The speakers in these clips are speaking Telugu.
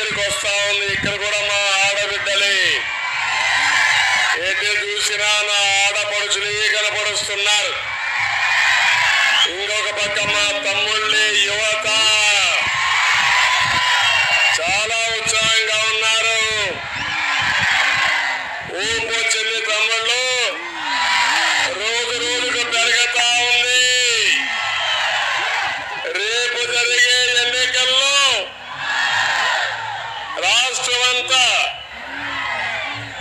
దగ్గరికి వస్తా ఉంది ఇక్కడ కూడా మా ఆడబిడ్డలే. ఎటు చూసినా నా ఆడపడుచులే కనపడుస్తున్నారు. ఇంకొక పక్క మా తమ్ముళ్ళే యువత. చాలా ఉత్సాహంగా ఉన్నారు. ఊపు చెల్లి తమ్ముళ్ళు. రోజు రోజుకు పెరుగుతా ఉంది. రేపు జరిగే రాష్ట్రమంతా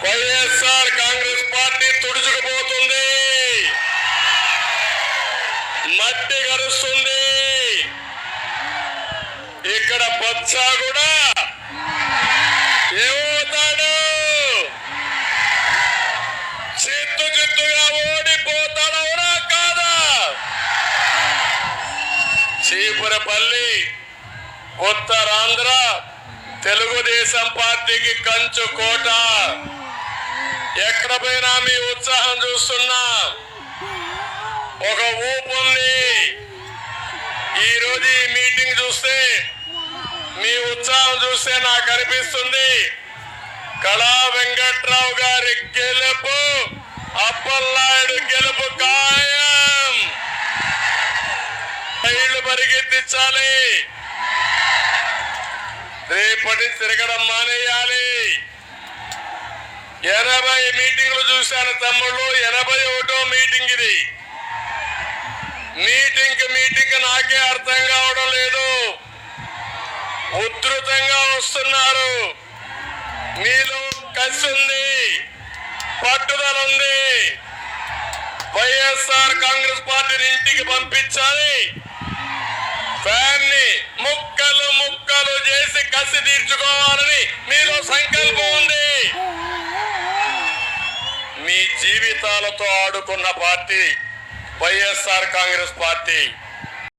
వైఎస్ఆర్ కాంగ్రెస్ పార్టీ తుడుచుకుపోతుంది. మట్టి కరుస్తుంది. ఇక్కడ బొత్సా కూడా ఏమవుతాడు? చిత్తు చిత్తుగా ఓడిపోతాడవునా కాదా? చీపురపల్లి ఉత్తరాంధ్ర తెలుగుదేశం పార్టీకి కంచు కోట. ఎక్కడ పోయినా మీ ఉత్సాహం చూస్తున్నా. ఒక ఊపు ఉంది. ఈరోజు ఈ మీటింగ్ చూస్తే మీ ఉత్సాహం చూస్తే నాకు అనిపిస్తుంది. కళా వెంకట్రావు గారి గెలుపు అప్పలనాయుడు గెలుపు ఖాయం. రైళ్ళు పరిగెత్తించాలి. రేపటి తిరగడం మానేయాలి. ఎనభై మీటింగ్లు చూశాను తమ్ముళ్ళు ఎనభై ఒకటో మీటింగ్ ఇది. మీటింగ్ మీటింగ్ నాకే అర్థం కావడం లేదు. ఉధృతంగా వస్తున్నారు. మీలో కసి ఉంది పట్టుదల ఉంది. వైఎస్ఆర్ కాంగ్రెస్ పార్టీని ఇంటికి పంపించాలి. ఫ్యాన్ని ముక్కలు కసి తీర్చుకోవాలని మీలో సంకల్పం ఉంది. మీ జీవితాలతో ఆడుకున్న పార్టీ వైఎస్ఆర్ కాంగ్రెస్ పార్టీ.